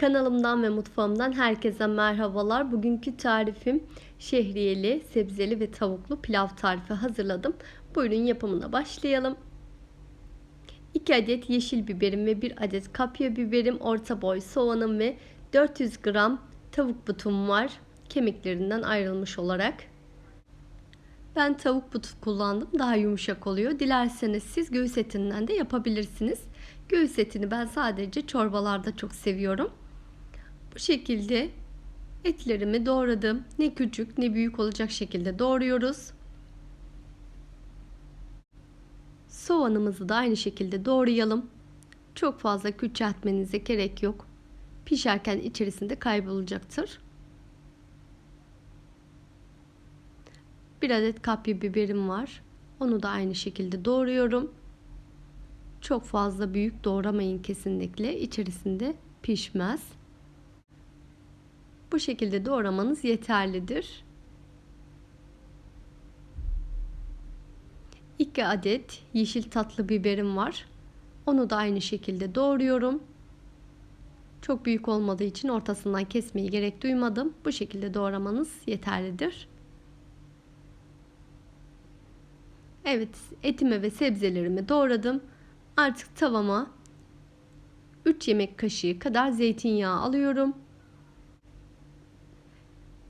Kanalımdan ve mutfağımdan herkese merhabalar. Bugünkü tarifim şehriyeli, sebzeli ve tavuklu pilav tarifi hazırladım. Buyurun yapımına başlayalım. 2 adet yeşil biberim ve 1 adet kapya biberim, orta boy soğanım ve 400 gram tavuk butum var. Kemiklerinden ayrılmış olarak. Ben tavuk butu kullandım. Daha yumuşak oluyor. Dilerseniz siz göğüs etinden de yapabilirsiniz. Göğüs etini ben sadece çorbalarda çok seviyorum. Bu şekilde etlerimi doğradım. Ne küçük ne büyük olacak şekilde doğruyoruz. Soğanımızı da aynı şekilde doğrayalım. Çok fazla küçültmenize gerek yok. Pişerken içerisinde kaybolacaktır. Bir adet kapya biberim var. Onu da aynı şekilde doğruyorum. Çok fazla büyük doğramayın kesinlikle. İçerisinde pişmez. Bu şekilde doğramanız yeterlidir. 2 adet yeşil tatlı biberim var. Onu da aynı şekilde doğruyorum. Çok büyük olmadığı için ortasından kesmeyi gerek duymadım. Bu şekilde doğramanız yeterlidir. Evet, etimi ve sebzelerimi doğradım. Artık tavama 3 yemek kaşığı kadar zeytinyağı alıyorum.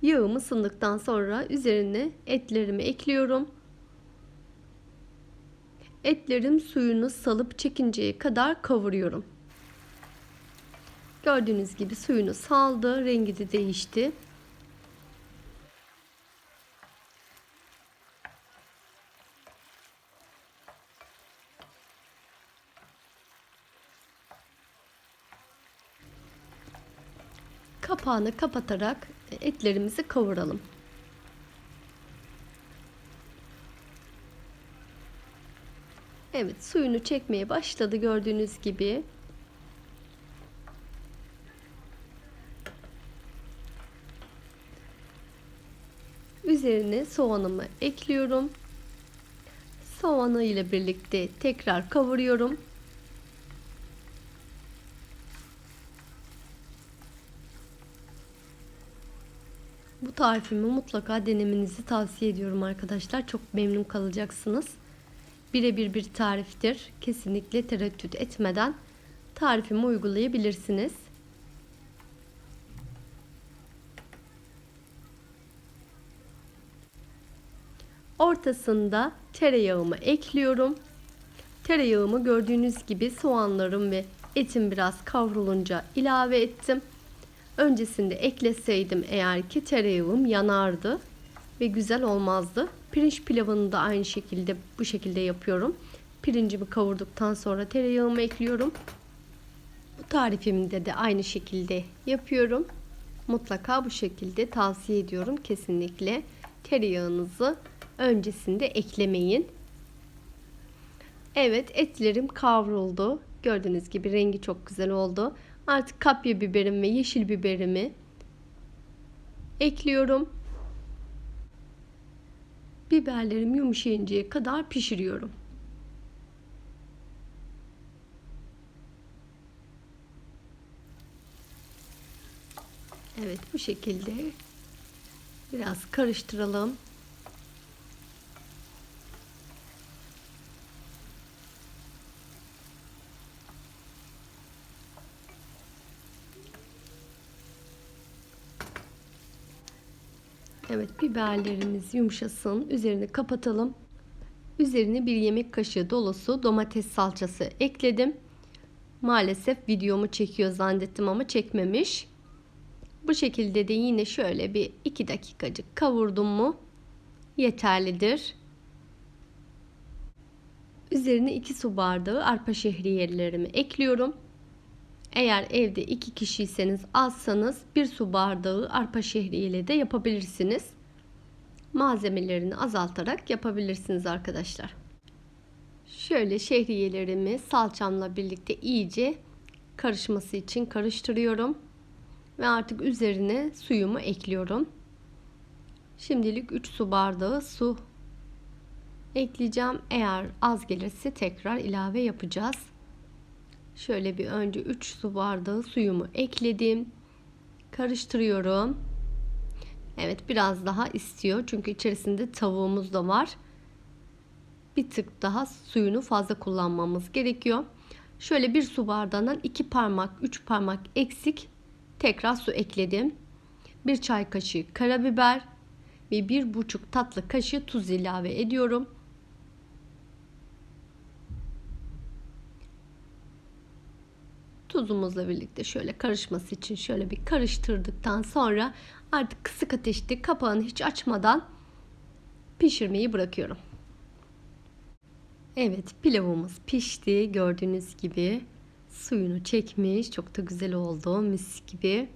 Yağım ısındıktan sonra üzerine etlerimi ekliyorum. Etlerim suyunu salıp çekinceye kadar kavuruyorum. Gördüğünüz gibi suyunu saldı, rengi de değişti. Kapağını kapatarak etlerimizi kavuralım. Evet suyunu çekmeye başladı gördüğünüz gibi. Üzerine soğanımı ekliyorum. Soğanı ile birlikte tekrar kavuruyorum. Tarifimi mutlaka denemenizi tavsiye ediyorum arkadaşlar. Çok memnun kalacaksınız. Birebir bir tariftir. Kesinlikle tereddüt etmeden tarifimi uygulayabilirsiniz. Ortasında tereyağımı ekliyorum. Tereyağımı gördüğünüz gibi soğanlarım ve etim biraz kavrulunca ilave ettim. Öncesinde ekleseydim eğer ki tereyağım yanardı ve güzel olmazdı. Pirinç pilavını da aynı şekilde bu şekilde yapıyorum. Pirincimi kavurduktan sonra tereyağımı ekliyorum. Bu tarifimde de aynı şekilde yapıyorum. Mutlaka bu şekilde tavsiye ediyorum. Kesinlikle tereyağınızı öncesinde eklemeyin. Evet etlerim kavruldu. Gördüğünüz gibi rengi çok güzel oldu. Artık kapya biberim ve yeşil biberimi ekliyorum. Biberlerim yumuşayıncaya kadar pişiriyorum. Evet bu şekilde biraz karıştıralım. Evet biberlerimiz yumuşasın. Üzerini kapatalım. Üzerine bir yemek kaşığı dolusu domates salçası ekledim. Maalesef videomu çekiyor zannettim ama çekmemiş. Bu şekilde de yine şöyle bir 2 dakikacık kavurdum mu yeterlidir. Üzerine 2 su bardağı arpa şehriyelerimi ekliyorum. Eğer evde iki kişiyseniz azsanız bir su bardağı arpa şehriyeyle de yapabilirsiniz. Malzemelerini azaltarak yapabilirsiniz arkadaşlar. Şöyle şehriyelerimi salçamla birlikte iyice karışması için karıştırıyorum. Ve artık üzerine suyumu ekliyorum. Şimdilik 3 su bardağı su ekleyeceğim. Eğer az gelirse tekrar ilave yapacağız. Şöyle bir önce 3 su bardağı suyumu ekledim. Karıştırıyorum. Evet biraz daha istiyor. Çünkü içerisinde tavuğumuz da var. Bir tık daha suyunu fazla kullanmamız gerekiyor. Şöyle bir su bardağından 2 parmak 3 parmak eksik tekrar su ekledim. 1 çay kaşığı karabiber ve 1,5 tatlı kaşığı tuz ilave ediyorum. Tuzumuzla birlikte şöyle karışması için şöyle bir karıştırdıktan sonra artık kısık ateşte kapağını hiç açmadan pişirmeyi bırakıyorum. Evet pilavımız pişti gördüğünüz gibi suyunu çekmiş çok da güzel oldu mis gibi.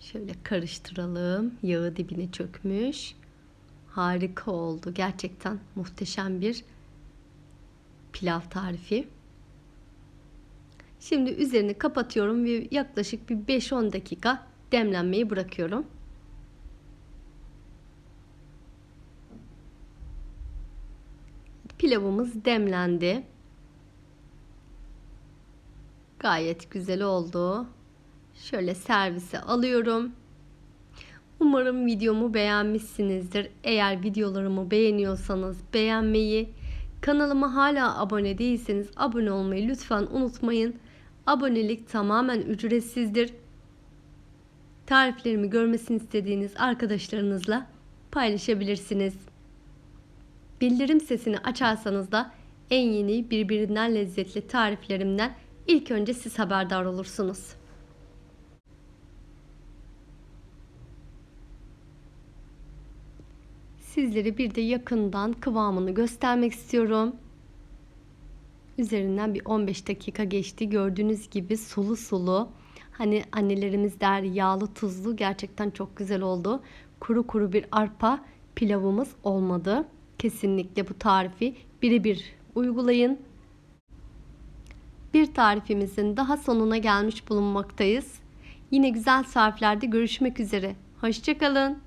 Şöyle karıştıralım yağı dibine çökmüş harika oldu gerçekten muhteşem bir pilav tarifi. Şimdi üzerini kapatıyorum ve yaklaşık bir 5-10 dakika demlenmeyi bırakıyorum. Pilavımız demlendi. Gayet güzel oldu. Şöyle servise alıyorum. Umarım videomu beğenmişsinizdir. Eğer videolarımı beğeniyorsanız beğenmeyi, kanalıma hala abone değilseniz abone olmayı lütfen unutmayın. Abonelik tamamen ücretsizdir. Tariflerimi görmesini istediğiniz arkadaşlarınızla paylaşabilirsiniz. Bildirim sesini açarsanız da en yeni birbirinden lezzetli tariflerimden ilk önce siz haberdar olursunuz. Sizlere bir de yakından kıvamını göstermek istiyorum. Üzerinden bir 15 dakika geçti. Gördüğünüz gibi sulu sulu. Hani annelerimiz der yağlı tuzlu gerçekten çok güzel oldu. Kuru kuru bir arpa pilavımız olmadı. Kesinlikle bu tarifi birebir uygulayın. Bir tarifimizin daha sonuna gelmiş bulunmaktayız. Yine güzel tariflerde görüşmek üzere. Hoşçakalın.